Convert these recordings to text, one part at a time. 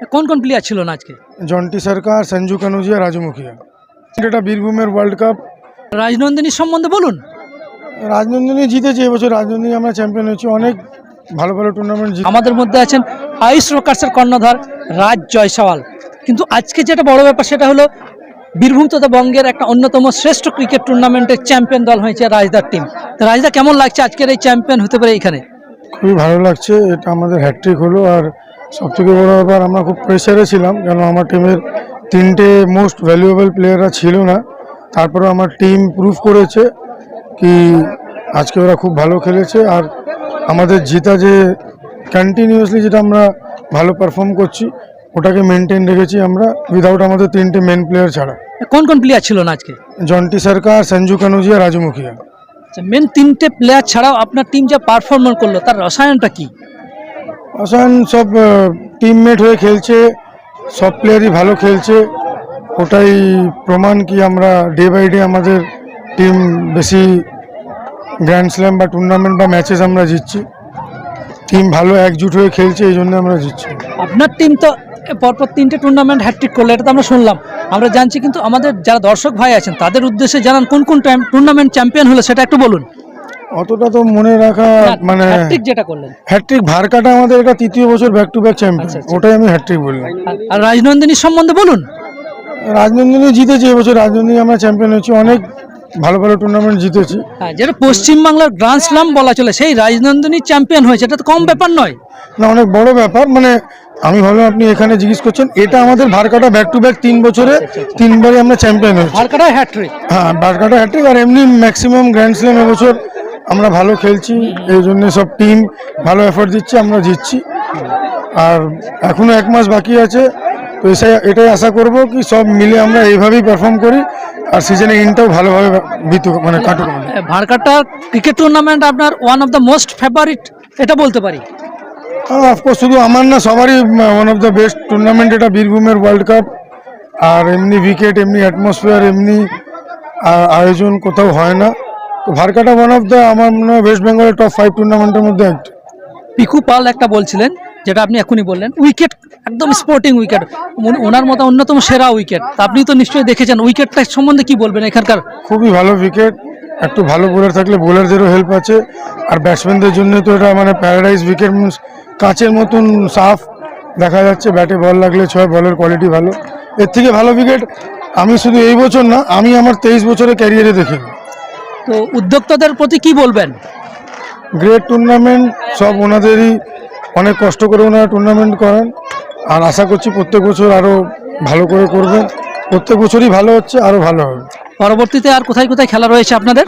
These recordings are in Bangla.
কোন কোন প্লেয়ার ছিল না আজকে? জন্টি সরকার সঞ্জু কানুজিয়া রাজু মুখিয়া। এটা বীরভূমের ওয়ার্ল্ড কাপ রাজনন্দিনীর সম্বন্ধে বলুন। রাজনন্দিনী জিতেছে এবছর রাজনন্দিনী আমরা চ্যাম্পিয়ন হয়েছি। অনেক ভালো ভালো টুর্নামেন্ট জিতে আমাদের মধ্যে আছেন আয়ুষ রকার্সের কর্ণধার রাজ জয়সওয়াল। কিন্তু আজকে যেটা বড় ব্যাপার সেটা হলো বীরভূম তথা বঙ্গের একটা অন্যতম শ্রেষ্ঠ ক্রিকেট টুর্নামেন্টের চ্যাম্পিয়ন দল হয়েছে রাজদার টিম তো রাজদা কেমন লাগছে আজকের এই চ্যাম্পিয়ন হতে পারে এখানে খুবই ভালো লাগছে এটা আমাদের হ্যাট্রিক হলো। আর সবথেকে বড় ব্যাপার আমরা খুব প্রেশারে ছিলাম কেন আমার টিমের তিনটে মোস্ট ভ্যালুয়েবল প্লেয়াররা ছিল না। তারপরে আমার টিম প্রুভ করেছে কি আজকে ওরা খুব ভালো খেলেছে আর আমাদের জিতা যে কন্টিনিউয়াসলি যেটা আমরা ভালো পারফর্ম করছি ওটাকে মেনটেন রেখেছি আমরা উইদাউট আমাদের তিনটে মেন প্লেয়ার ছাড়া। কোন কোন প্লেয়ার ছিল না আজকে? জন্টি সরকার সঞ্জু কানুজিয়া রাজু মুখিয়া। মেন তিনটে প্লেয়ার ছাড়াও আপনার টিম যা পারফরমেন্স করল তার রসায়নটা কি? আসান সব টিমমেট হয়ে খেলছে, সব প্লেয়ারই ভালো খেলছে। ওটাই প্রমাণ কি আমরা ডে বাই ডে আমাদের টিম বেশি গ্র্যান্ড স্ল্যাম বা টুর্নামেন্ট বা ম্যাচেস আমরা জিতছি। টিম ভালো একজুট হয়ে খেলছে, এই জন্য আমরা জিতছি। আপনার টিম তো পরপর তিনটে টুর্নামেন্ট হ্যাট্রিক করল, এটা তো আমরা শুনলাম। আমরা জানছি কিন্তু আমাদের যারা দর্শক ভাই আছেন, তাদের উদ্দেশ্যে জানান কোন কোন টুর্নামেন্ট চ্যাম্পিয়ন হলো, সেটা একটু বলুন। অতটা তো মনে রাখা মানে হ্যাট্রিক যেটা করলেন। হ্যাট্রিক ভারকাটা আমাদের এটা তৃতীয় বছর ব্যাক টু ব্যাক চ্যাম্পিয়ন আচ্ছা, আচ্ছা। ওটাই আমি হ্যাট্রিক বললাম। আর- রাজনন্দিনীর সম্বন্ধে বলুন। রাজনন্দিনী জিতেছে এবছর রাজনন্দিনী আমরা চ্যাম্পিয়ন হয়েছি। অনেক ভালো ভালো টুর্নামেন্ট জিতেছি। হ্যাঁ যেটা পশ্চিমবাংলার গ্র্যান্ড স্লাম বলা চলে সেই রাজনন্দিনী চ্যাম্পিয়ন হয়েছে। এটা তো কম ব্যাপার নয়। না অনেক বড় ব্যাপার। মানে আমি ভাবলাম আপনি এখানে জিজ্ঞেস করছেন এটা আমাদের ভারকাটা ব্যাক টু ব্যাক তিন বছরে তিনবারই আমরা চ্যাম্পিয়ন হয়েছি। ভারকাটা হ্যাট্রিক হ্যাঁ ভারকাটা হ্যাট্রিক আর এমনি ম্যাক্সিমাম গ্র্যান্ড স্ল্যাম এবছর আমরা ভালো খেলছি এই জন্য সব টিম ভালো এফোর্ট দিচ্ছে আমরা জিতছি। আর এখনও এক মাস বাকি আছে তো এটাই আশা করব কি সব মিলে আমরা এইভাবেই পারফর্ম করি আর সিজনে ইনটাও ভালোভাবে বিতু মানে কাটুক। ভারকাটা ক্রিকেট টুর্নামেন্ট আপনার one of the most favourite এটা বলতে পারি? অফকোর্স শুধু আমার না সবারই one of the best tournament এটা বীরভূমের ওয়ার্ল্ড কাপ আর এমনি উইকেট এমনি অ্যাটমসফিয়ার এমনি আয়োজন কোথাও হয় না। ভারকাটা ওয়ান অফ দ্য আমার মনে হয় ওয়েস্ট বেঙ্গলের টপ ফাইভ টুর্নামেন্টের মধ্যে একটা। পিকু পাল একটা বলছিলেন যেটা আপনি এখনই বললেন উইকেট একদম স্পোর্টিং উইকেট। ওনার মতো অন্যতম সেরা উইকেট। আপনি তো নিশ্চয়ই দেখেছেন উইকেটটা সম্বন্ধে কি বলবেন এখানকার? খুবই ভালো উইকেট একটু ভালো বোলার থাকলে বোলারদেরও হেল্প আছে। আর ব্যাটসম্যানদের জন্য তো এটা মানে প্যারাডাইজ উইকেট কাচের মতন সাফ দেখা যাচ্ছে ব্যাটে বল লাগলে ছয় বলের কোয়ালিটি ভালো। এর থেকে ভালো উইকেট আমি শুধু এই বছর না আমি আমার তেইশ বছরের ক্যারিয়ারে দেখিনি। তো উদ্যোক্তাদের প্রতি কি বলবেন? গ্রেট টুর্নামেন্ট সব ওনাদেরই অনেক কষ্ট করে ওনারা টুর্নামেন্ট করেন। আর আশা করছি প্রত্যেক বছর আরও ভালো করে করবেন প্রত্যেক বছরই ভালো হচ্ছে আরও ভালো হবে। পরবর্তীতে আর কোথায় কোথায় খেলা রয়েছে আপনাদের?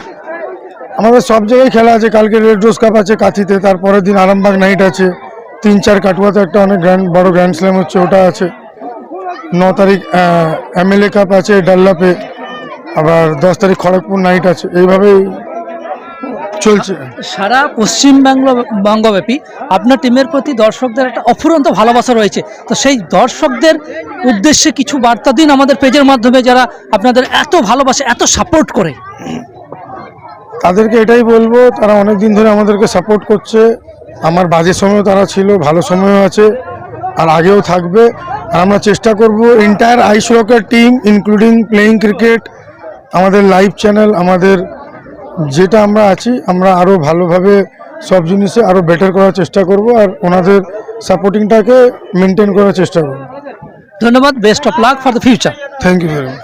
আমাদের সব জায়গায় খেলা আছে। কালকে রেড রোজ কাপ আছে কাঁথিতে তারপরের দিন আরামবাগ নাইট আছে। তিন চার কাটুয়াতে একটা অনেক গ্র্যান্ড বড় গ্র্যান্ড স্ল্যাম হচ্ছে ওটা আছে। ন তারিখ এমএলএ কাপ আছে ডাল্লাপে আবার দশ তারিখ খড়গপুর নাইট আছে। এইভাবেই চলছে। সারা পশ্চিমবাংলা বঙ্গব্যাপী আপনার টিমের প্রতি দর্শকদের একটা অফুরন্ত ভালোবাসা রয়েছে। তো সেই দর্শকদের উদ্দেশ্যে কিছু বার্তা দিন আমাদের পেজের মাধ্যমে যারা আপনাদের এত ভালোবাসে এত সাপোর্ট করে। তাদেরকে এটাই বলব তারা অনেক দিন ধরে আমাদেরকে সাপোর্ট করছে। আমার বাজে সময়ও তারা ছিল ভালো সময়ও আছে আর আগেও থাকবে। আর আমরা চেষ্টা করব এন্টায়ার আইস রকের টিম ইনক্লুডিং প্লেয়িং ক্রিকেট আমাদের লাইভ চ্যানেল আমাদের যেটা আমরা আছি আমরা আরও ভালোভাবে সব জিনিসে আরও বেটার করার চেষ্টা করব আর ওনাদের সাপোর্টিংটাকে মেনটেন করার চেষ্টা করব। ধন্যবাদ best of luck for the future thank you very much